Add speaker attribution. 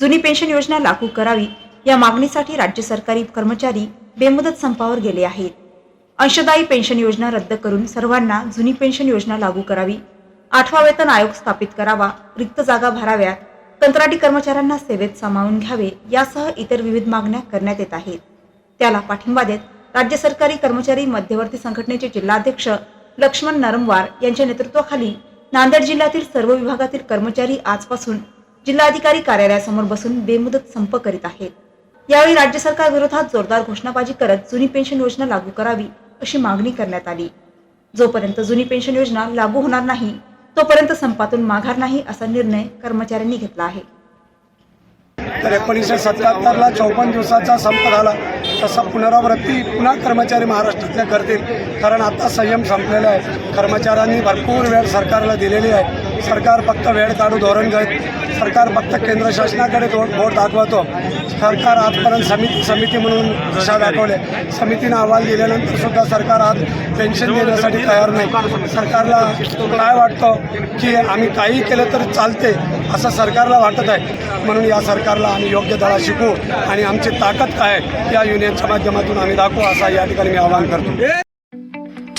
Speaker 1: जुनी पेन्शन योजना लागू करावी या मागणीसाठी राज्य सरकारी कर्मचारी बेमुदत संपावर गेले आहेत. अंशदायी पेन्शन योजना रद्द करून सर्वांना जुनी पेन्शन योजना लागू करावी आठवा वेतन आयोग स्थापित करावा रिक्त जागा भराव्या कंत्राटी कर्मचाऱ्यांना सेवेत सामावून घ्यावे यासह इतर विविध मागण्या करण्यात येत आहेत. त्याला पाठिंबा देत राज्य सरकारी कर्मचारी मध्यवर्ती संघटनेचे जिल्हाध्यक्ष लक्ष्मण नरमवार यांच्या नेतृत्वाखाली नांदेड जिल्ह्यातील सर्व विभागातील कर्मचारी आजपासून जिल्हाधिकारी कार्यालयासमोर बसून बेमुदत संप करीत आहेत. यावेळी राज्य सरकार विरोधात जोरदार घोषणाबाजी करत जुनी पेन्शन योजना लागू करावी अशी मागणी करण्यात आली. जोपर्यंत जुनी पेन्शन योजना लागू होणार नाही तोपर्यंत संपातून माघार नाही असा निर्णय कर्मचाऱ्यांनी घेतला आहे.
Speaker 2: तर एकोणीसशे सत्याहत्तरला चौपन्न दिवसाचा संप झाला. तसा पुनरावृत्ती पुन्हा कर्मचारी महाराष्ट्रातले करतील. कारण आता संयम संपलेला आहे. कर्मचाऱ्यांनी भरपूर वेळ सरकारला दिलेली आहे. सरकार फक्त वेळ काढू धोरण घेत सरकार फक्त केंद्र शासनाकडे बोट दाखवतो. सरकार आजपर्यंत समिती समिती म्हणून दिशा दाखवले. समितीनं अहवाल दिल्यानंतर सुद्धा सरकार आज पेन्शन देण्यासाठी तयार नाही. सरकारला काय वाटतं की आम्ही काही केलं तर चालते असं सरकारला वाटत आहे. म्हणून या सरकारला आम्ही योग्य धडा शिकू आणि आमची ताकद काय आहे या युनियनच्या माध्यमातून आम्ही दाखवू असा या ठिकाणी मी आवाहन करतो.